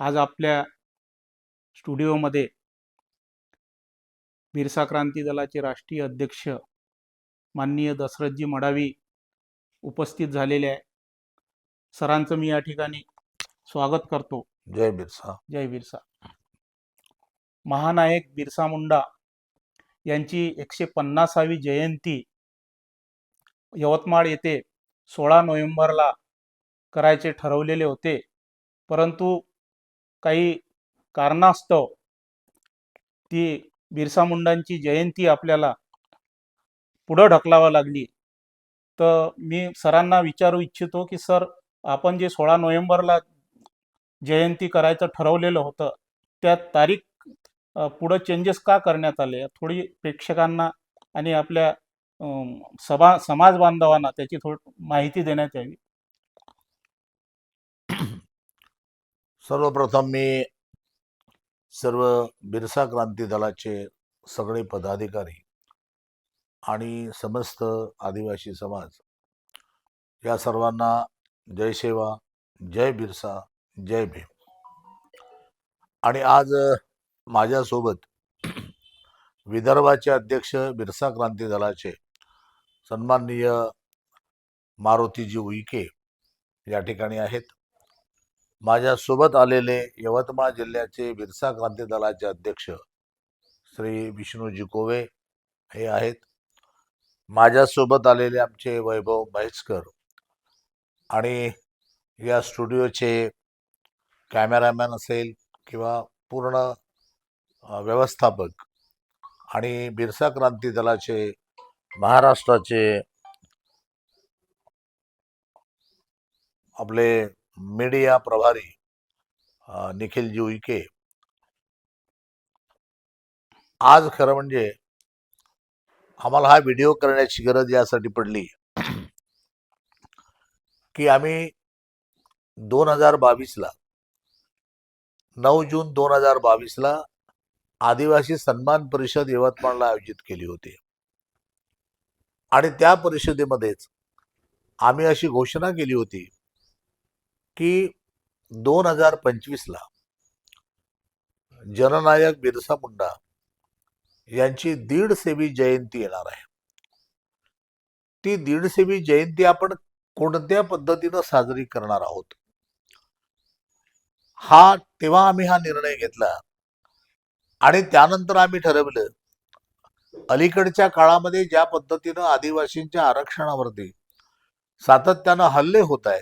आज आपल्या स्टुडिओमध्ये बिरसा क्रांती दलाचे राष्ट्रीय अध्यक्ष माननीय दशरथजी मडावी उपस्थित झालेले आहे. सरांचं मी या ठिकाणी स्वागत करतो. जय बिरसा. जय बिरसा. महानायक बिरसा मुंडा यांची एकशे पन्नासावी जयंती यवतमाळ येथे सोळा नोव्हेंबरला करायचे ठरवलेले होते. परंतु काही कारणास्तव ती बिरसा मुंडांची जयंती आपल्याला पुढं ढकलावं लागली. तर मी सरांना विचारू इच्छितो की सर आपण जे सोळा नोव्हेंबरला जयंती करायचं ठरवलेलं होतं त्या तारीख पुढं चेंजेस का करण्यात आले? थोडी प्रेक्षकांना आणि आपल्या सभा समाज बांधवांना त्याची थोडी माहिती देण्यात यावी. सर्वप्रथम मी सर्व बिरसा क्रांती दलाचे सगळे पदाधिकारी आणि समस्त आदिवासी समाज या सर्वांना जय सेवा जय बिरसा जय भीम. आणि आज माझ्यासोबत विदर्भाचे अध्यक्ष बिरसा क्रांती दलाचे सन्माननीय मारुतीजी उईके या ठिकाणी आहेत. माझ्यासोबत आलेले यवतमाळ जिल्ह्याचे बिरसा क्रांती दलाचे अध्यक्ष श्री विष्णूजी कोवे हे आहेत. माझ्यासोबत आलेले आमचे वैभव महेशकर आणि या स्टुडिओचे कॅमेरामॅन असेल किंवा पूर्ण व्यवस्थापक आणि बिरसा क्रांती दलाचे महाराष्ट्राचे आपले मीडिया प्रभारी निखिल निखिलजी उईके आज खरं म्हणजे आम्हाला हा व्हिडिओ करण्याची गरज यासाठी पडली. की आम्ही दोन हजार बावीसला नऊ जून दोन हजार बावीसला आदिवासी सन्मान परिषद यवतमाळला आयोजित केली होती. आणि त्या परिषदेमध्येच आम्ही अशी घोषणा केली होती की दोन हजार पंचवीसला जननायक बिरसा मुंडा यांची दीडसेवी जयंती येणार आहे. ती दीडसेवी जयंती आपण कोणत्या पद्धतीनं साजरी करणार आहोत? हा तेव्हा आम्ही हा निर्णय घेतला आणि त्यानंतर आम्ही ठरवलं अलीकडच्या काळामध्ये ज्या पद्धतीनं आदिवासींच्या आरक्षणावरती सातत्यानं हल्ले होत आहे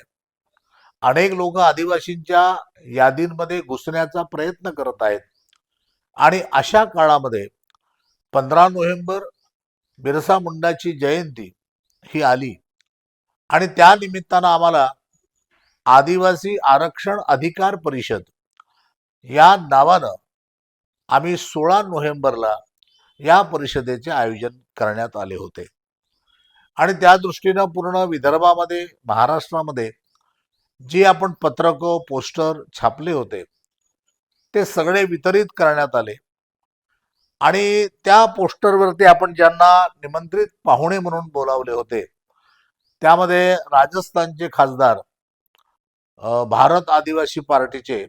अनेक लोक आदिवासींच्या यादींमध्ये घुसण्याचा प्रयत्न करत आहेत. आणि अशा काळामध्ये पंधरा नोव्हेंबर बिरसा मुंडाची जयंती ही आली. आणि त्या निमित्तानं आम्हाला आदिवासी आरक्षण अधिकार परिषद या नावानं आम्ही सोळा नोव्हेंबरला या परिषदेचे आयोजन करण्यात आले होते. आणि त्या दृष्टीनं पूर्ण विदर्भामध्ये महाराष्ट्रामध्ये जे आपण पत्रकं पोस्टर छापले होते ते सगळे वितरित करण्यात आले. आणि त्या पोस्टरवरती आपण ज्यांना निमंत्रित पाहुणे म्हणून बोलावले होते त्यामध्ये राजस्थानचे खासदार भारत आदिवासी पार्टीचे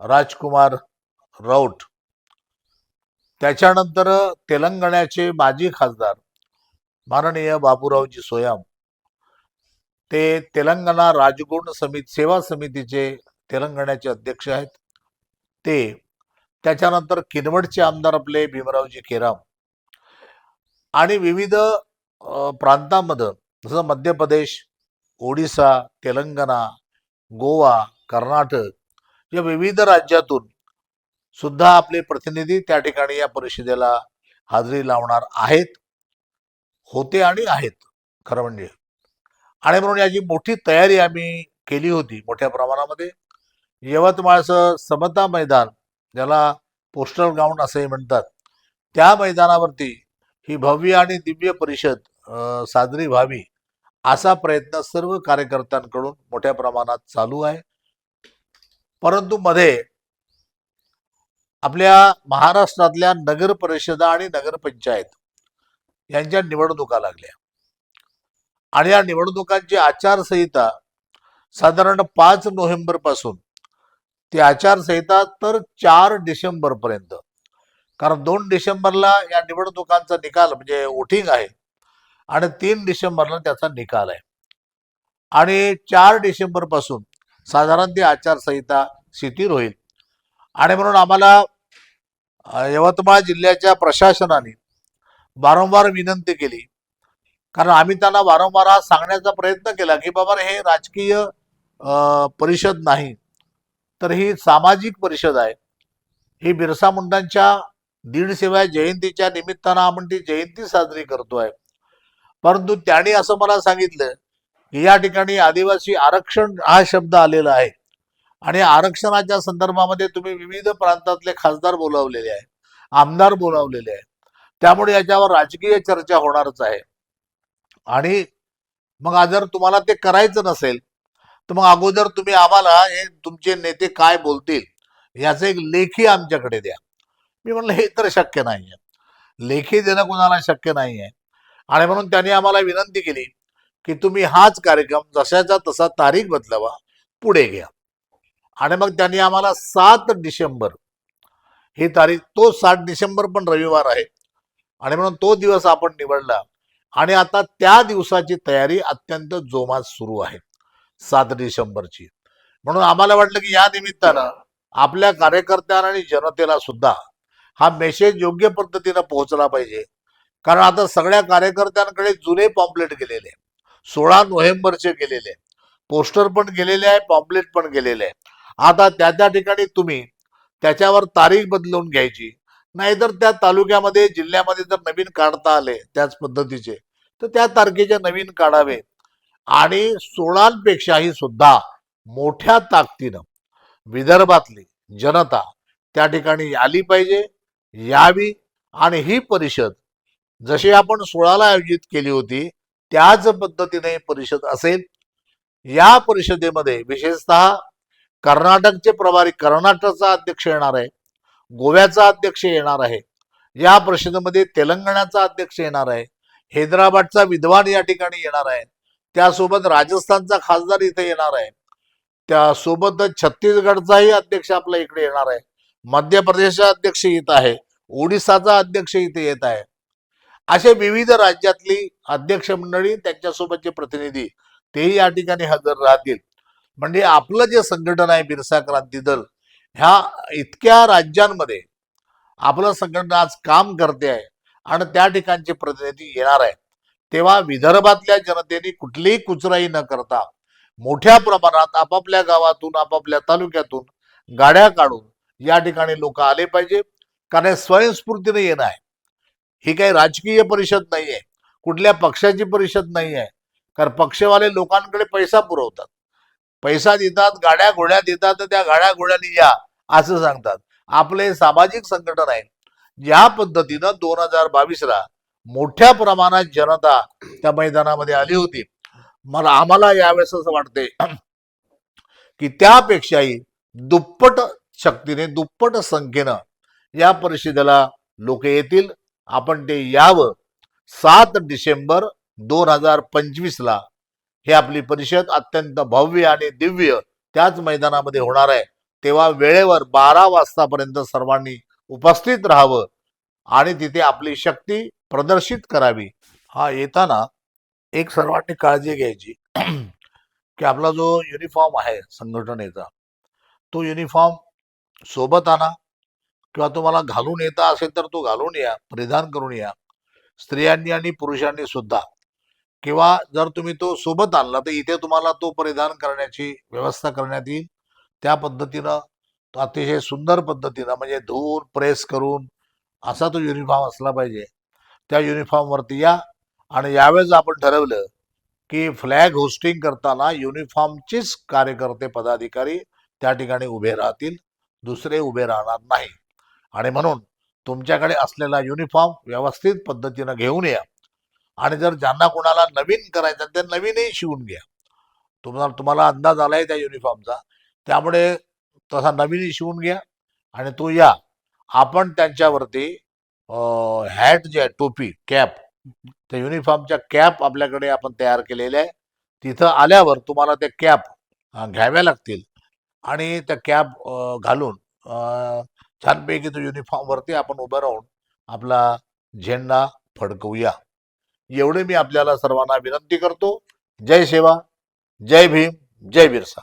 राजकुमार रौट त्याच्यानंतर तेलंगणाचे माजी खासदार माननीय बाबूरावजी सोयाम ते तेलंगणा राजगुण समिती सेवा समितीचे तेलंगणाचे अध्यक्ष आहेत. ते त्याच्यानंतर किनवटचे आमदार आपले भीमरावजी केराम आणि विविध प्रांतांमधून प्रांतामध्ये जसं मध्य प्रदेश ओडिसा तेलंगणा गोवा कर्नाटक या विविध राज्यातून सुद्धा आपले प्रतिनिधी त्या ठिकाणी या परिषदेला हाजरी लावणार आहेत होते आणि आहेत खरं म्हणजे. आणि म्हणून याची मोठी तयारी आम्ही केली होती मोठ्या प्रमाणामध्ये. यवतमाळचं समता मैदान ज्याला पोस्टल ग्राउंड असंही म्हणतात त्या मैदानावरती ही भव्य आणि दिव्य परिषद साजरी व्हावी असा प्रयत्न सर्व कार्यकर्त्यांकडून मोठ्या प्रमाणात चालू आहे. परंतु मध्ये आपल्या महाराष्ट्रातल्या नगर परिषदा आणि नगरपंचायत यांच्या निवडणुका लागल्या. आणि या निवडणुकांची आचारसंहिता साधारण पाच नोव्हेंबरपासून ती आचारसंहिता तर चार डिसेंबर पर्यंत. कारण दोन डिसेंबरला या निवडणुकांचा निकाल म्हणजे वोटिंग आहे आणि तीन डिसेंबरला त्याचा निकाल आहे. आणि चार डिसेंबरपासून साधारण ती आचारसंहिता शिथिल होईल. आणि म्हणून आम्हाला यवतमाळ जिल्ह्याच्या प्रशासनाने वारंवार विनंती केली कारण आम्ही त्यांना वारंवार हा सांगण्याचा प्रयत्न केला की बाबा हे राजकीय परिषद नाही तर ही सामाजिक परिषद आहे. ही बिरसा मुंडांच्या दीडशेव्या जयंतीच्या निमित्तानं आपण ती जयंती साजरी करतोय. परंतु त्यांनी असं मला सांगितलं की या ठिकाणी आदिवासी आरक्षण हा शब्द आलेला आहे. आणि आरक्षणाच्या संदर्भामध्ये तुम्ही विविध प्रांतातले खासदार बोलावलेले आहे आमदार बोलावलेले आहे त्यामुळे याच्यावर राजकीय चर्चा होणारच आहे. आणि मग जर तुम्हाला ते करायचं नसेल तर मग अगोदर तुम्ही आम्हाला हे तुमचे नेते काय बोलतील याचं एक लेखी आमच्याकडे द्या. मी म्हणलं हे तर शक्य नाही आहे लेखी देणं कुणाला शक्य नाही आहे आणि म्हणून त्यांनी आम्हाला विनंती केली की तुम्ही हाच कार्यक्रम जशाचा तसा तारीख बदलावा पुढे घ्या. आणि मग त्यांनी आम्हाला सात डिसेंबर ही तारीख तो सात डिसेंबर पण रविवार आहे. आणि म्हणून तो दिवस आपण निवडला. आणि आता त्या दिवसाची तयारी अत्यंत जोमात सुरू आहे. सात डिसेंबरची. म्हणून आम्हाला वाटलं की या निमित्तानं आपल्या कार्यकर्त्यांना आणि जनतेला सुद्धा हा मेसेज योग्य पद्धतीनं पोहोचला पाहिजे. कारण आता सगळ्या कार्यकर्त्यांकडे जुने पॉम्पलेट गेलेले सोळा नोव्हेंबरचे गेलेले पोस्टर पण गेलेले आहे पॉम्पलेट पण गेलेले आहे आता त्या त्या ठिकाणी तुम्ही त्याच्यावर तारीख बदलून घ्यायची. नाहीतर त्या तालुक्यामध्ये जिल्ह्यामध्ये जर नवीन काढता आले त्याच पद्धतीचे तर त्या तारखेच्या नवीन काढावे. आणि सोळांपेक्षाही सुद्धा मोठ्या ताकदीनं विदर्भातली जनता त्या ठिकाणी आली पाहिजे यावी. आणि ही परिषद जशी आपण सोळाला आयोजित केली होती त्याच पद्धतीने ही परिषद असेल. या परिषदेमध्ये विशेषतः कर्नाटकचे प्रभारी कर्नाटकचा अध्यक्ष येणार आहे. गोव्याचा अध्यक्ष येणार आहे. या परिषदेमध्ये तेलंगणाचा अध्यक्ष येणार आहे. हैदराबादचा विद्वान या ठिकाणी येणार आहे. त्यासोबत राजस्थानचा खासदार इथे येणार आहे. त्यासोबतच छत्तीसगडचाही अध्यक्ष आपल्या इकडे येणार आहे. मध्य प्रदेशचा अध्यक्ष येत आहे. ओडिसाचा अध्यक्ष इथे येत आहे. असे विविध राज्यातली अध्यक्ष मंडळी त्यांच्यासोबतचे प्रतिनिधी तेही या ठिकाणी हजर राहतील. म्हणजे आपलं जे संघटन आहे बिरसा क्रांती दल ह्या इतक्या राज्यांमध्ये आपलं संघटना आज काम करते आहे आणि त्या ठिकाणचे प्रतिनिधी येणार आहे तेव्हा विदर्भातल्या जनतेने कुठलीही कुचराई न करता मोठ्या प्रमाणात आपापल्या गावातून आपापल्या तालुक्यातून गाड्या काढून या ठिकाणी लोक आले पाहिजे. कारण हे स्वयंस्फूर्तीने येणं आहे. ही काही राजकीय परिषद नाही आहे कुठल्या पक्षाची परिषद नाही आहे कारण पक्षवाले लोकांकडे पैसा पुरवतात. पैसा देतात गाड्या घोड्या देतात तर त्या गाड्या घोड्याने या असं सांगतात. आपले सामाजिक संघटन आहे या पद्धतीनं दोन हजार बावीसला मोठ्या प्रमाणात जनता त्या मैदानामध्ये आली होती. मला आम्हाला यावेळेस असं वाटते की त्यापेक्षाही दुप्पट शक्तीने दुप्पट संख्येनं या परिषदेला लोक येतील. आपण ते यावं. सात डिसेंबर दोन हजार पंचवीसला ही आपली परिषद अत्यंत भव्य आणि दिव्य त्याच मैदानामध्ये होणार आहे. तेव्हा वेळेवर बारा वाजतापर्यंत सर्वांनी उपस्थित राहावं आणि तिथे आपली शक्ती प्रदर्शित करावी. हा येताना एक सर्वांनी काळजी घ्यायची की आपला जो युनिफॉर्म आहे संघटनेचा तो युनिफॉर्म सोबत आणा किंवा तुम्हाला घालून येता असेल तर तो घालून या परिधान करून या. स्त्रियांनी आणि पुरुषांनी सुद्धा किंवा जर तुम्ही तो सोबत आणला तर इथे तुम्हाला तो परिधान करण्याची व्यवस्था करण्यात येईल. त्या पद्धतीनं तो अतिशय सुंदर पद्धतीनं म्हणजे धुवून प्रेस करून असा तो युनिफॉर्म असला पाहिजे. त्या युनिफॉर्मवरती या आणि यावेळेस आपण ठरवलं की फ्लॅग होस्टिंग करताना युनिफॉर्मचेच कार्यकर्ते पदाधिकारी त्या ठिकाणी उभे राहतील. दुसरे उभे राहणार नाही. आणि म्हणून तुमच्याकडे असलेला युनिफॉर्म व्यवस्थित पद्धतीनं घेऊन या. आणि जर ज्यांना कोणाला नवीन करायचं ते नवीनही शिवून घ्या. तुम्हाला तुम्हाला अंदाज आलाय त्या युनिफॉर्मचा त्यामुळे तसा नवीनही शिवून घ्या आणि तो या. आपण त्यांच्यावरती हॅट जे आहे टोपी कॅप त्या युनिफॉर्मच्या कॅप आपल्याकडे आपण तयार केलेल्या आहे. तिथं आल्यावर तुम्हाला त्या कॅप घ्याव्या लागतील. आणि त्या कॅप घालून छानपैकी तो युनिफॉर्मवरती आपण उभं राहून आपला झेंडा फडकवूया. एवढे मी आपल्याला सर्वांना विनंती करतो. जय सेवा जय भीम जय बिरसा.